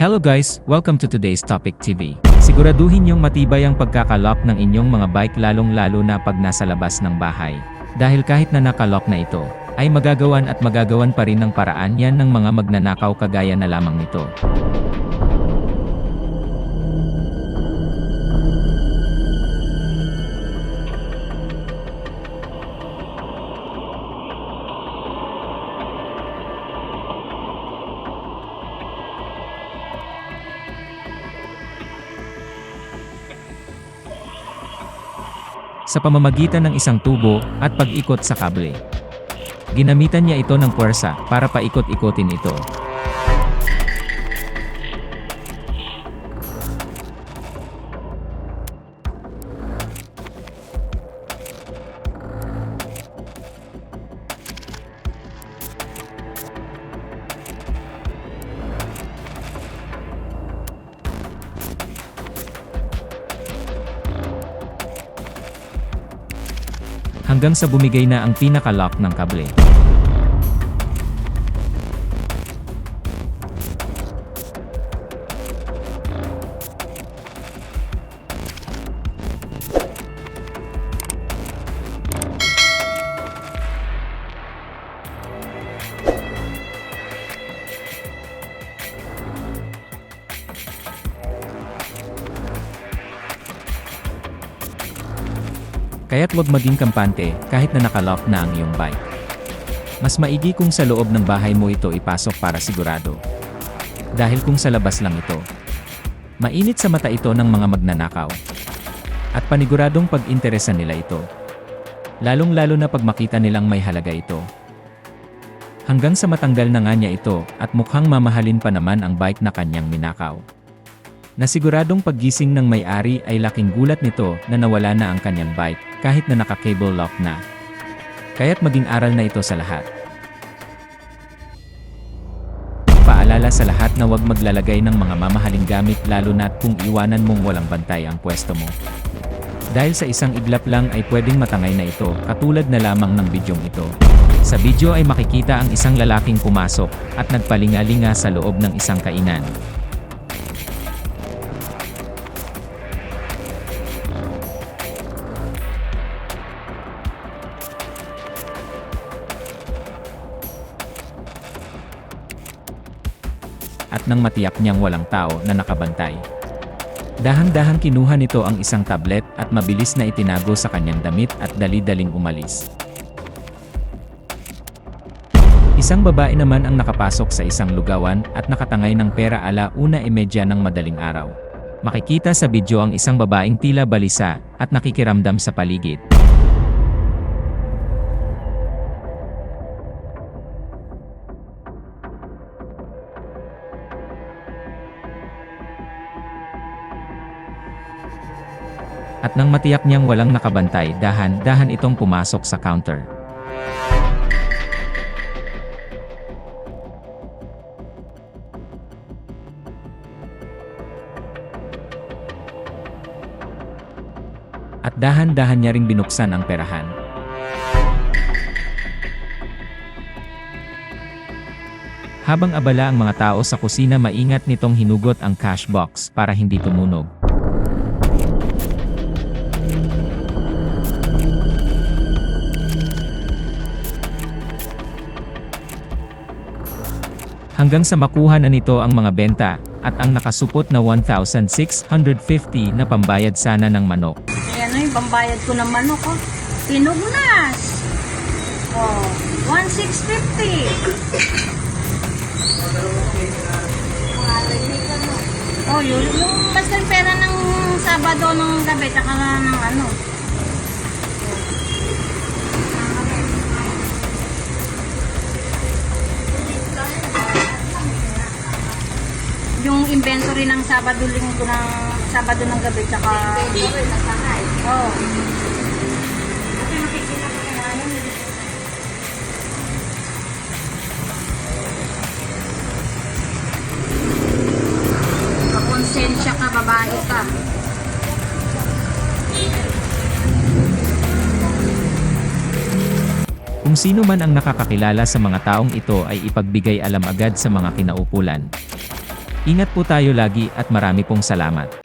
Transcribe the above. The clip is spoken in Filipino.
Hello guys, welcome to today's Topic TV. Siguraduhin yung matibay ang pagkakalock ng inyong mga bike lalong-lalo na pag nasa labas ng bahay. Dahil kahit na nakalock na ito, ay magagawan at magagawan pa rin ng paraan yan ng mga magnanakaw kagaya na lamang nito. Sa pamamagitan ng isang tubo at pag-ikot sa kable. Ginamitan niya ito ng puwersa para paikot-ikotin ito. Hanggang sa bumigay na ang pinaka-lock ng kable. Kaya't huwag maging kampante kahit na nakalock na ang iyong bike. Mas maigi kung sa loob ng bahay mo ito ipasok para sigurado. Dahil kung sa labas lang ito, mainit sa mata ito ng mga magnanakaw. At paniguradong pag-interesan nila ito. Lalong-lalo na pag makita nilang may halaga ito. Hanggang sa matanggal na nga niya ito at mukhang mamahalin pa naman ang bike na kanyang minakaw. Nasiguradong paggising ng may-ari ay laking gulat nito na nawala na ang kanyang bike kahit na naka-cable lock na. Kaya't maging aral na ito sa lahat. Paalala sa lahat na huwag maglalagay ng mga mamahaling gamit lalo na't kung iwanan mong walang bantay ang pwesto mo. Dahil sa isang iglap lang ay pwedeng matangay na ito, katulad na lamang ng bidyong ito. Sa video ay makikita ang isang lalaking pumasok at nagpalingalinga sa loob ng isang kainan. At nang matiyak niyang walang tao na nakabantay. Dahan-dahan kinuha nito ang isang tablet at mabilis na itinago sa kanyang damit at dali-daling umalis. Isang babae naman ang nakapasok sa isang lugawan at nakatangay ng pera ala una e medya ng madaling araw. Makikita sa video ang isang babaeng tila balisa at nakikiramdam sa paligid. At nang matiyak niyang walang nakabantay, dahan-dahan itong pumasok sa counter. At dahan-dahan niya ring binuksan ang perahan. Habang abala ang mga tao sa kusina maingat nitong hinugot ang cash box para hindi tumunog. Hanggang sa makuha na nito ang mga benta, at ang nakasupot na 1,650 na pambayad sana ng manok. Ayan yung pambayad ko ng manok ko. Tinugnas. Oh, 1,650. Oh, yun. Yung basta yung pera ng Sabado ng gabi, tsaka ng ano. Yung inventory ng Sabado linggo ng Sabado ng gabi, tsaka... Inventory na sanay? Oo. Kasi makikita ko yung ano, Makonsensya ka, babae ka. Kung sino man ang nakakakilala sa mga taong ito ay ipagbigay alam agad sa mga kinaupulan. Ingat po tayo lagi at marami pong salamat.